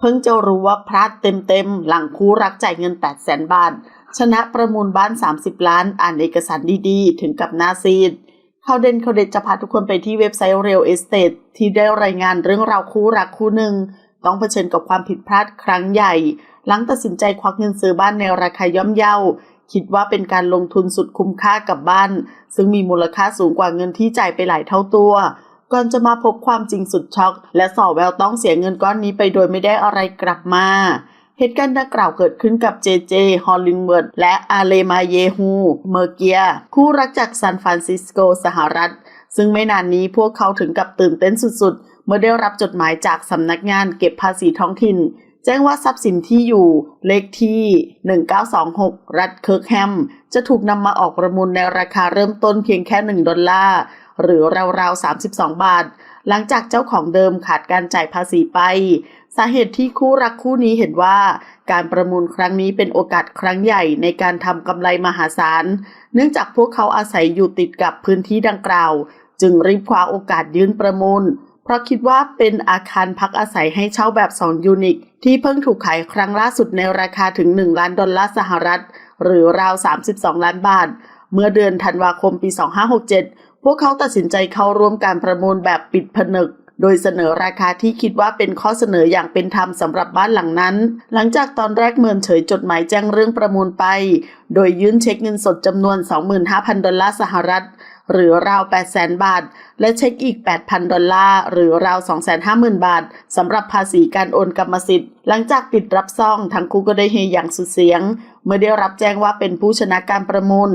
เพิ่งจะรู้ว่าพลาดเต็มๆ หลังคู่รักจ่ายเงิน 8 0 0แสนบาท ชนะประมูลบ้าน 30 ล้าน อ่านเอกสารดีๆ ถึงกับหน้าซีดข่าวเด่นข่าวเด็ดจะพาทุกคนไปที่เว็บไซต์ Real Estate ที่ได้รายงานเรื่องราวคู่รักคู่หนึ่ง ต้องเผชิญกับความผิดพลาดครั้งใหญ่ หลังตัดสินใจควักเงินซื้อบ้านในราคาย่อมเยาคิดว่าเป็นการลงทุนสุดคุ้มค่ากับบ้าน ซึ่งมีมูลค่าสูงกว่าเงินที่จ่ายไปหลายเท่าตัว ก่อนจะมาพบความจริงสุดช็อก และส่อแววต้องเสียเงินก้อนนี้ไปโดยไม่ได้อะไรกลับมา เหตุการณ์ดังกล่าวเกิดขึ้นกับเจเจ ฮอลลินเวิร์ด และอาเลมาเยฮู เมอร์เกีย คู่รักจากซานฟรานซิสโก สหรัฐ ซึ่งไม่นานนี้พวกเขาถึงกับตื่นเต้นสุดๆ เมื่อได้รับจดหมายจากสำนักงานเก็บภาษีท้องถิ่นแจ้งว่าทรัพย์สินที่อยู่เลขที่ 1926 รัฐเคิร์กแฮม จะถูกนำมาออกประมูลในราคาเริ่มต้นเพียงแค่ 1 ดอลลาร์ หรือราวๆ 32 บาท หลังจากเจ้าของเดิมขาดการจ่ายภาษีไป สาเหตุที่คู่รักคู่นี้เห็นว่า การประมูลครั้งนี้เป็นโอกาสครั้งใหญ่ในการทำกำไรมหาศาล เนื่องจากพวกเขาอาศัยอยู่ติดกับพื้นที่ดังกล่าว จึงรีบคว้าโอกาสยื่นประมูล เพราะคิดว่าเป็นอาคารพักอาศัยให้เช่าแบบ 2 ยูนิตที่เพิ่งถูกขายครั้งล่าสุดในราคาถึง 1 ล้านดอลลาร์สหรัฐ หรือราว 32 ล้านบาท เมื่อเดือนธันวาคมปี 2567 พวกเขาตัดสินใจเข้าร่วมการประมูลแบบปิดผนึก โดยเสนอราคาที่คิดว่าเป็นข้อเสนออย่างเป็นธรรมสำหรับบ้านหลังนั้น หลังจากตอนแรกเมินเฉยจดหมายแจ้งเรื่องประมูลไป โดยยื่นเช็คเงินสดจำนวน 25,000 ดอลลาร์สหรัฐหรือราว800,000 บาท และเช็คอีก 8,000 ดอลลาร์ หรือราว 250,000 บาท สำหรับภาษีการโอนกรรมสิทธิ์ หลังจากปิดรับซอง ทั้งคู่ก็ได้เฮอย่างสุดเสียง เมื่อได้รับแจ้งว่าเป็นผู้ชนะการประมูล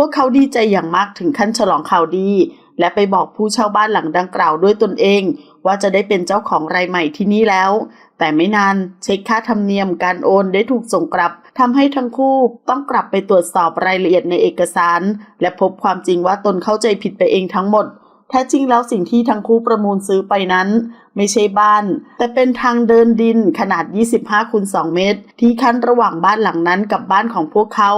วกเขาดีใจอย่างมากถึงขั้นฉลองข่าวดี และไปบอกผู้เช่าบ้านหลังดังกล่าวด้วยตนเอง ว่าจะได้เป็นเจ้าของรายใหม่ที่นี่แล้ว แต่ไม่นานเช็คค่าธรรมเนียมการโอนได้ถูกส่งกลับทำให้ทั้งคู่ต้องกลับไปตรวจสอบรายละเอียดในเอกสาร และพบความจริงว่าตนเข้าใจผิดไปเองทั้งหมด แท้จริงแล้วสิ่งที่ทั้งคู่ประมูลซื้อไปนั้น ไม่ใช่บ้าน แต่เป็นทางเดินดินขนาด 25คูณ2เมตร ที่ขั้นระหว่างบ้านหลังนั้นกับบ้านของพวกเขา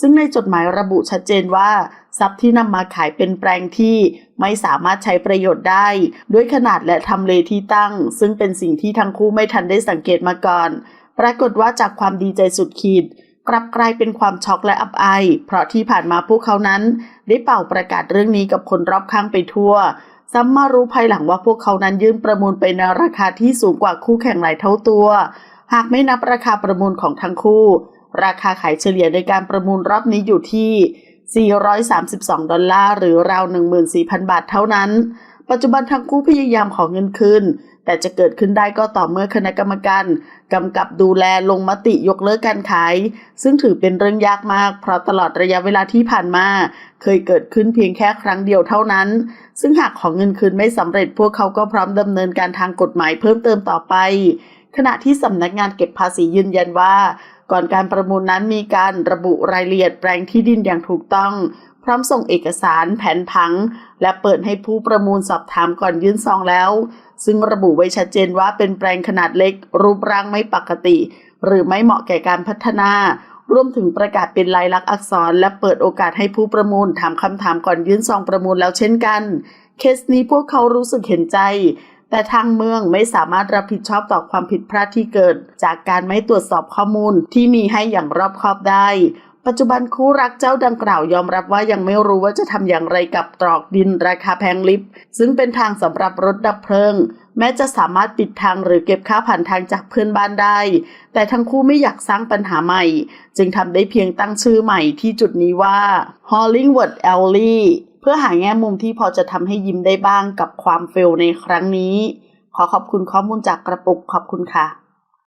ซึ่งในจดหมายระบุชัดเจนว่า ทรัพย์ที่นำมาขายเป็นแปลงที่ไม่สามารถใช้ประโยชน์ได้ ด้วยขนาดและทำเลที่ตั้ง ซึ่งเป็นสิ่งที่ทั้งคู่ไม่ทันได้สังเกตมาก่อน ปรากฏว่าจากความดีใจสุดขีดกลับกลายเป็นความช็อกและอับอาย เพราะที่ผ่านมาพวกเขานั้น ได้เป่าประกาศเรื่องนี้กับคนรอบข้างไปทั่วซ้ำมารู้ภายหลังว่าพวกเขานั้นยื่นประมูลไปในราคาที่สูงกว่าคู่แข่งหลายเท่าตัว หากไม่นับราคาประมูลของทั้งคู่ ราคาขายเฉลี่ยในการประมูลรอบนี้อยู่ที่ 432 ดอลลาร์หรือราว 14,000 บาทเท่านั้น ปัจจุบันทั้งคู่พยายามขอเงินคืน แต่จะเกิดขึ้นได้ก็ต่อเมื่อคณะกรรมการกำกับดูแลลงมติยกเลิกการขาย ซึ่งถือเป็นเรื่องยากมาก เพราะตลอดระยะเวลาที่ผ่านมา เคยเกิดขึ้นเพียงแค่ครั้งเดียวเท่านั้น ซึ่งหากของเงินคืนไม่สำเร็จพวกเขาก็พร้อมดำเนินการทางกฎหมายเพิ่มเติมต่อไป ขณะที่สำนักงานเก็บภาษียืนยันว่า ก่อนการประมูลนั้นมีการระบุรายละเอียดแปลงที่ดินอย่างถูกต้อง พร้อมส่งเอกสารแผนผัง และเปิดให้ผู้ประมูลสอบถามก่อนยื่นซองแล้ว ซึ่งระบุไว้ชัดเจนว่าเป็นแปลงขนาดเล็ก รูปร่างไม่ปกติ หรือไม่เหมาะแก่การพัฒนารวมถึงประกาศเป็นลายลักษณ์อักษร และเปิดโอกาสให้ผู้ประมูลถามคำถามก่อนยื่นซองประมูลแล้วเช่นกัน เคสนี้พวกเขารู้สึกเห็นใจ แต่ทางเมืองไม่สามารถรับผิดชอบต่อความผิดพลาดที่เกิด จากการไม่ตรวจสอบข้อมูลที่มีให้อย่างรอบคอบได้ ปัจจุบันคู่รักเจ้าดังกล่าวยอมรับว่ายังไม่รู้ว่าจะทำอย่างไรกับตรอกดินราคาแพงลิบซึ่งเป็นทางสำหรับรถดับเพลิง แม้จะสามารถปิดทางหรือเก็บค่าผ่านทางจากเพื่อนบ้านได้ แต่ทั้งคู่ไม่อยากสร้างปัญหาใหม่ จึงทำได้เพียงตั้งชื่อใหม่ที่จุดนี้ว่า Hollingwood Alley เพื่อหาแง่มุมที่พอจะทำให้ยิ้มได้บ้างกับความเฟลในครั้งนี้ ขอขอบคุณข้อมูลจากกระปุกขอบคุณค่ะ